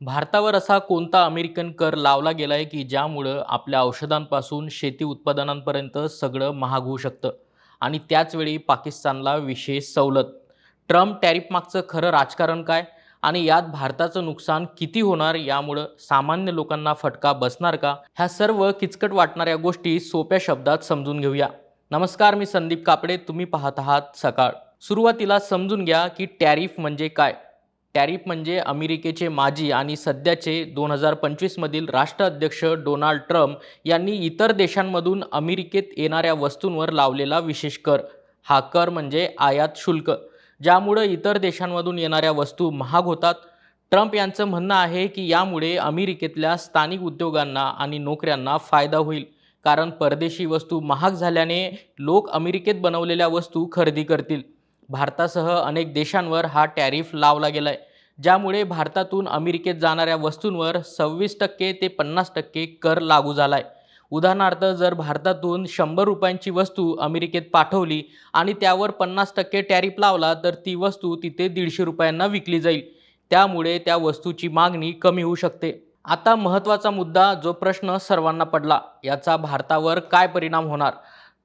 भारतावर असा कोणता अमेरिकन कर लावला गेला आहे की ज्यामुळं आपल्या औषधांपासून शेती उत्पादनांपर्यंत सगळं महाग होऊ शकतं? आणि त्याचवेळी पाकिस्तानला विशेष सवलत. ट्रम्प टॅरिफ मागचं खरं राजकारण काय? आणि यात भारताचं नुकसान किती होणार? यामुळं सामान्य लोकांना फटका बसणार का? ह्या सर्व किचकट वाटणाऱ्या गोष्टी सोप्या शब्दात समजून घेऊया. नमस्कार मी संदीप कापडे. तुम्ही पाहत आहात सकाळ. सुरुवातीला समजून घ्या की टॅरिफ म्हणजे काय. टॅरिफ म्हणजे अमेरिकेचे माजी आणि सध्याचे दोन हजार पंचवीसमधील राष्ट्राध्यक्ष डोनाल्ड ट्रम्प यांनी इतर देशांमधून अमेरिकेत येणाऱ्या वस्तूंवर लावलेला विशेष कर. हा कर म्हणजे आयात शुल्क. ज्यामुळं इतर देशांमधून येणाऱ्या वस्तू महाग होतात. ट्रम्प यांचं म्हणणं आहे की यामुळे अमेरिकेतल्या स्थानिक उद्योगांना आणि नोकऱ्यांना फायदा होईल. कारण परदेशी वस्तू महाग झाल्याने लोक अमेरिकेत बनवलेल्या वस्तू खरेदी करतील. भारतासह अनेक देशांवर हा टॅरिफ लावला गेला आहे ज्यामुळे भारतातून अमेरिकेत जाणाऱ्या वस्तूंवर सव्वीस टक्के ते पन्नास टक्के कर लागू झाला आहे उदाहरणार्थ जर भारतातून शंभर रुपयांची वस्तू अमेरिकेत पाठवली आणि त्यावर पन्नास टक्के टॅरिफ लावला तर ती वस्तू तिथे दीडशे रुपयांना विकली जाईल. त्यामुळे त्या वस्तूची मागणी कमी होऊ शकते. आता महत्त्वाचा मुद्दा जो प्रश्न सर्वांना पडला याचा भारतावर काय परिणाम होणार?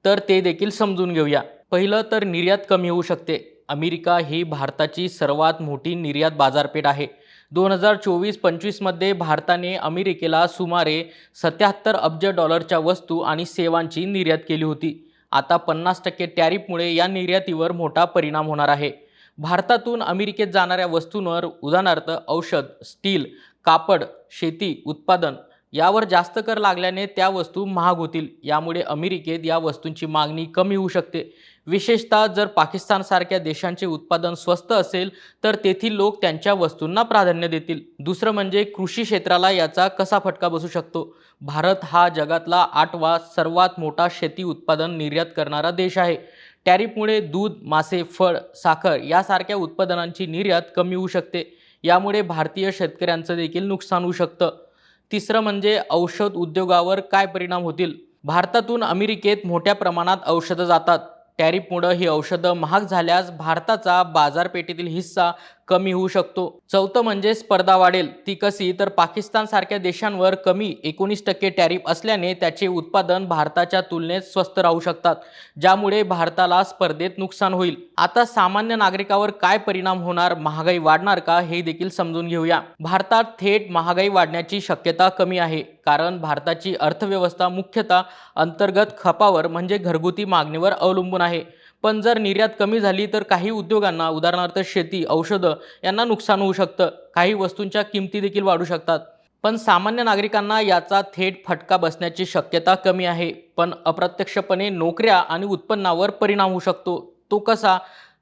तर ते देखील समजून घेऊया. पहिलं तर निर्यात कमी होऊ शकते. अमेरिका ही भारताची सर्वात मोठी निर्यात बाजारपेठ आहे. दोन हजार चोवीस पंचवीसमध्ये भारताने अमेरिकेला सुमारे सत्याहत्तर अब्ज डॉलरच्या वस्तू आणि सेवांची निर्यात केली होती. आता पन्नास टक्के टॅरिफमुळे या निर्यातीवर मोठा परिणाम होणार आहे. भारतातून अमेरिकेत जाणाऱ्या वस्तूंवर उदाहरणार्थ औषध स्टील कापड शेती उत्पादन यावर जास्त कर लागल्याने त्या वस्तू महाग होतील. यामुळे अमेरिकेत या वस्तूंची मागणी कमी होऊ शकते. विशेषतः जर पाकिस्तानसारख्या देशांचे उत्पादन स्वस्त असेल तर तेथील लोक त्यांच्या वस्तूंना प्राधान्य देतील. दुसरं म्हणजे कृषी क्षेत्राला याचा कसा फटका बसू शकतो? भारत हा जगातला आठवा सर्वात मोठा शेती उत्पादन निर्यात करणारा देश आहे. टॅरिफमुळे दूध मासे फळ साखर यासारख्या उत्पादनांची निर्यात कमी होऊ शकते. यामुळे भारतीय शेतकऱ्यांचं देखील नुकसान होऊ शकतं. तिसरं म्हणजे औषध उद्योगावर काय परिणाम होतील? भारतातून अमेरिकेत मोठ्या प्रमाणात औषधं जातात. टॅरिफमुळं ही औषधं महाग झाल्यास भारताचा बाजारपेठेतील हिस्सा कमी होऊ शकतो. चौथं म्हणजे स्पर्धा वाढेल. ती कशी? तर पाकिस्तानसारख्या देशांवर कमी एकोणीस टक्के टॅरिफ असल्याने त्याचे उत्पादन भारताच्या तुलनेत स्वस्त राहू शकतात ज्यामुळे भारताला स्पर्धेत नुकसान होईल. आता सामान्य नागरिकावर काय परिणाम होणार? महागाई वाढणार का? हे देखील समजून घेऊया. भारतात थेट महागाई वाढण्याची शक्यता कमी आहे कारण भारताची अर्थव्यवस्था मुख्यतः अंतर्गत खपावर म्हणजे घरगुती मागणीवर अवलंबून आहे. पण जर निर्यात कमी झाली तर काही उद्योगांना उदाहरणार्थ शेती औषधं यांना नुकसान होऊ शकतं. काही वस्तूंच्या किमती देखील वाढू शकतात. पण सामान्य नागरिकांना याचा थेट फटका बसण्याची शक्यता कमी आहे. पण अप्रत्यक्षपणे नोकऱ्या आणि उत्पन्नावर परिणाम होऊ शकतो. तो कसा?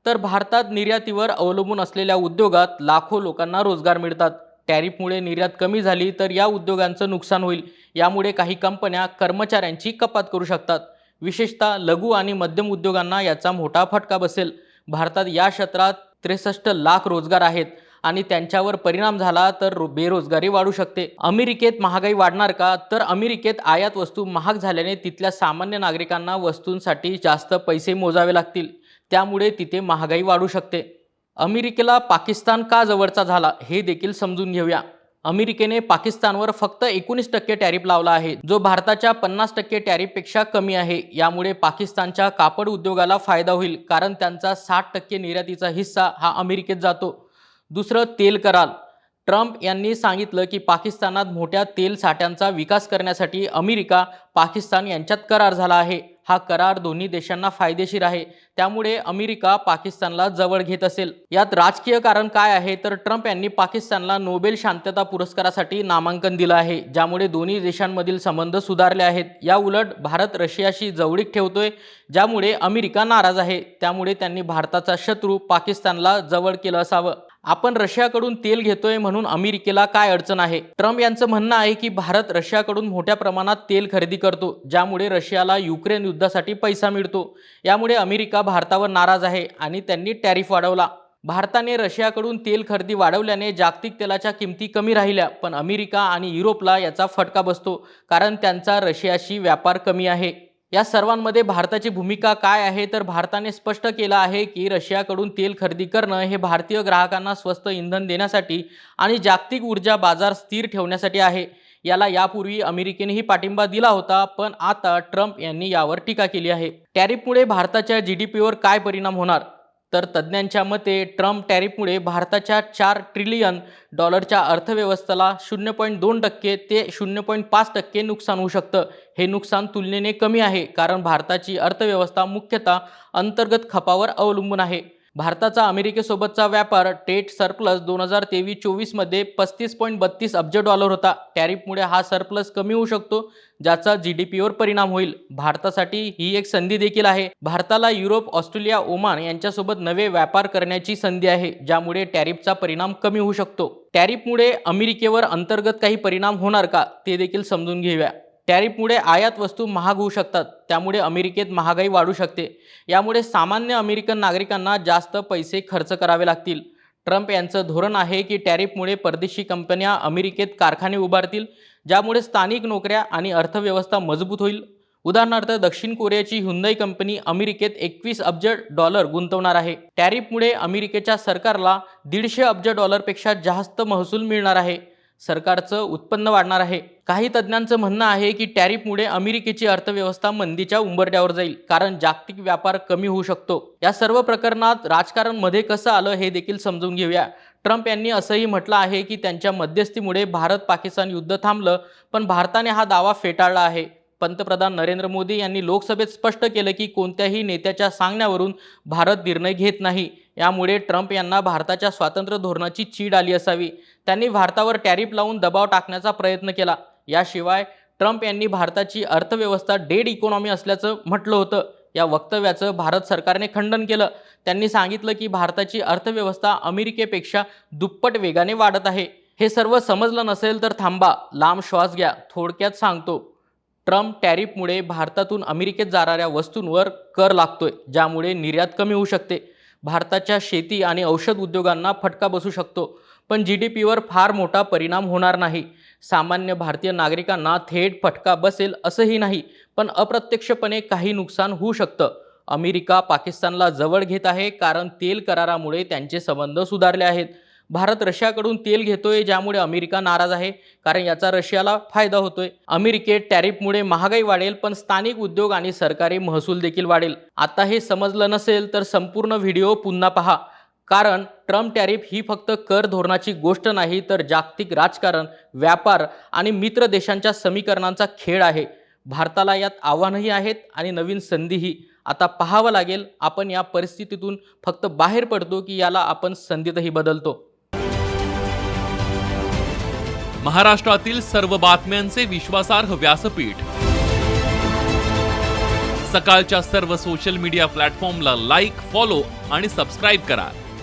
तर भारतात निर्यातीवर अवलंबून असलेल्या उद्योगात लाखो लोकांना रोजगार मिळतात. टॅरिफमुळे निर्यात कमी झाली तर या उद्योगांचं नुकसान होईल. यामुळे काही कंपन्या कर्मचाऱ्यांची कपात करू शकतात. विशेषतः लघु आणि मध्यम उद्योगांना याचा मोठा फटका बसेल. भारतात या क्षेत्रात त्रेसष्ट लाख रोजगार आहेत आणि त्यांच्यावर परिणाम झाला तर रो- बेरोजगारी वाढू शकते. अमेरिकेत महागाई वाढणार का? तर अमेरिकेत आयात वस्तू महाग झाल्याने तिथल्या सामान्य नागरिकांना वस्तूंसाठी जास्त पैसे मोजावे लागतील. त्यामुळे तिथे महागाई वाढू शकते. अमेरिकेला पाकिस्तान का जवळचा झाला? हे देखील समजून घेऊया. अमेरिकेने पाकिस्तानवर फक्त एकोणीस टक्के टॅरिफ लावला आहे जो भारताच्या पन्नास टक्के टॅरिफपेक्षा कमी आहे. यामुळे पाकिस्तानच्या कापड उद्योगाला फायदा होईल कारण त्यांचा साठ टक्के निर्यातीचा हिस्सा हा अमेरिकेत जातो. दुसरं तेल करार ट्रम्प यांनी सांगितलं की पाकिस्तानात मोठ्या तेल साठ्यांचा विकास करण्यासाठी अमेरिका पाकिस्तान यांच्यात करार झाला आहे. हा करार दोन्ही देशांना फायदेशीर आहे. त्यामुळे अमेरिका पाकिस्तानला जवळ घेत असेल. यात राजकीय कारण काय आहे? तर ट्रम्प यांनी पाकिस्तानला नोबेल शांतता पुरस्कारासाठी नामांकन दिलं आहे ज्यामुळे दोन्ही देशांमधील संबंध सुधारले आहेत. या उलट भारत रशियाशी जवळीक ठेवतोय ज्यामुळे अमेरिका नाराज आहे. त्यामुळे त्यांनी भारताचा शत्रू पाकिस्तानला जवळ केलं असावं. आपण रशियाकडून तेल घेतोय म्हणून अमेरिकेला काय अडचण आहे? ट्रम्प यांचं म्हणणं आहे की भारत रशियाकडून मोठ्या प्रमाणात तेल खरेदी करतो ज्यामुळे रशियाला युक्रेन युद्धासाठी पैसा मिळतो. यामुळे अमेरिका भारतावर नाराज आहे आणि त्यांनी टॅरिफ वाढवला. भारताने रशियाकडून तेल खरेदी वाढवल्याने जागतिक तेलाच्या किमती कमी राहिल्या पण अमेरिका आणि युरोपला याचा फटका बसतो कारण त्यांचा रशियाशी व्यापार कमी आहे. या सर्वांमध्ये भारताची भूमिका काय आहे? तर भारताने स्पष्ट केलं आहे की रशियाकडून तेल खरेदी करणं हे भारतीय ग्राहकांना स्वस्त इंधन देण्यासाठी आणि जागतिक ऊर्जा बाजार स्थिर ठेवण्यासाठी आहे. याला यापूर्वी अमेरिकेनेही पाठिंबा दिला होता पण आता ट्रम्प यांनी यावर टीका केली आहे. टॅरिफमुळे भारताच्या जी डी पीवर काय परिणाम होणार? तर तज्ज्ञांच्या मते ट्रम्प टॅरिफमुळे भारताच्या चार ट्रिलियन डॉलरच्या अर्थव्यवस्थेला शून्य पॉईंट दोन टक्के ते शून्य पॉईंट पाच टक्के नुकसान होऊ शकतं. हे नुकसान तुलनेने कमी आहे कारण भारताची अर्थव्यवस्था मुख्यतः अंतर्गत खपावर अवलंबून आहे. भारताचा अमेरिकेसोबतचा व्यापार टेट सरप्लस दोन हजार तेवीस चोवीसमध्ये पस्तीस पॉईंट बत्तीस अब्ज डॉलर होता. टॅरिफमुळे हा सरप्लस कमी होऊ शकतो ज्याचा जी डी पीवर परिणाम होईल. भारतासाठी ही एक संधी देखील आहे. भारताला युरोप ऑस्ट्रेलिया ओमान यांच्यासोबत नवे व्यापार करण्याची संधी आहे ज्यामुळे टॅरिफचा परिणाम कमी होऊ शकतो. टॅरिफमुळे अमेरिकेवर अंतर्गत काही परिणाम होणार का ते देखील समजून घेऊया. टॅरिफमुळे आयात वस्तू महाग होऊ शकतात. त्यामुळे अमेरिकेत महागाई वाढू शकते. यामुळे सामान्य अमेरिकन नागरिकांना जास्त पैसे खर्च करावे लागतील. ट्रम्प यांचं धोरण आहे की टॅरिफमुळे परदेशी कंपन्या अमेरिकेत कारखाने उभारतील ज्यामुळे स्थानिक नोकऱ्या आणि अर्थव्यवस्था मजबूत होईल. उदाहरणार्थ दक्षिण कोरियाची हुंदाई कंपनी अमेरिकेत एकवीस अब्ज डॉलर गुंतवणार आहे. टॅरिफमुळे अमेरिकेच्या सरकारला दीडशे अब्ज डॉलरपेक्षा जास्त महसूल मिळणार आहे. सरकारचं उत्पन्न वाढणार आहे. काही तज्ज्ञांचं म्हणणं आहे की टॅरिफमुळे अमेरिकेची अर्थव्यवस्था मंदीच्या उंबरट्यावर जाईल कारण जागतिक व्यापार कमी होऊ शकतो. या सर्व प्रकरणात राजकारणमध्ये कसं आलं हे देखील समजून घेऊया. ट्रम्प यांनी असंही म्हटलं आहे की त्यांच्या मध्यस्थीमुळे भारत पाकिस्तान युद्ध थांबलं पण भारताने हा दावा फेटाळला आहे. पंतप्रधान नरेंद्र मोदी यांनी लोकसभेत स्पष्ट केलं की कोणत्याही नेत्याच्या सांगण्यावरून भारत निर्णय घेत नाही. यामुळे ट्रम्प यांना भारताच्या स्वातंत्र्य धोरणाची चीड आली असावी. त्यांनी भारतावर टॅरिफ लावून दबाव टाकण्याचा प्रयत्न केला. याशिवाय ट्रम्प यांनी भारताची अर्थव्यवस्था डेड इकॉनॉमी असल्याचं म्हटलं होतं. या वक्तव्याचं भारत सरकारने खंडन केलं. त्यांनी सांगितलं की भारताची अर्थव्यवस्था अमेरिकेपेक्षा दुप्पट वेगाने वाढत आहे. हे सर्व समजलं नसेल तर थांबा लांब श्वास घ्या थोडक्यात सांगतो. ट्रम्प टॅरिफमुळे भारतातून अमेरिकेत जाणाऱ्या वस्तूंवर कर लागतोय ज्यामुळे निर्यात कमी होऊ शकते. भारताच्या शेती आणि औषध उद्योगांना फटका बसू शकतो. पण जी डी पीवर फार मोठा परिणाम होणार नाही. सामान्य भारतीय नागरिकांना थेट फटका बसेल असंही नाही पण अप्रत्यक्षपणे काही नुकसान होऊ शकतं. अमेरिका पाकिस्तानला जवळ घेत आहे कारण तेल करारामुळे त्यांचे संबंध सुधारले आहेत. भारत रशियाकडून तेल घेतोय ज्यामुळे अमेरिका नाराज आहे कारण याचा रशियाला फायदा होतोय. अमेरिकेत टॅरिफमुळे महागाई वाढेल पण स्थानिक उद्योग आणि सरकारी महसूल देखील वाढेल. आता हे समजलं नसेल तर संपूर्ण व्हिडिओ पुन्हा पहा. कारण ट्रम्प टॅरिफ ही फक्त कर धोरणाची गोष्ट नाही तर जागतिक राजकारण व्यापार आणि मित्र देशांच्या समीकरणांचा खेळ आहे. भारताला यात आव्हानही आहेत आणि नवीन संधीही. आता पाहावं लागेल आपण या परिस्थितीतून फक्त बाहेर पडतो की याला आपण संधीतही बदलतो. महाराष्ट्रातील सर्व बातम्यांचे विश्वासार्ह व्यासपीठ. सकाळच्या सर्व सोशल मीडिया प्लॅटफॉर्मला लाईक फॉलो आणि सबस्क्राईब करा.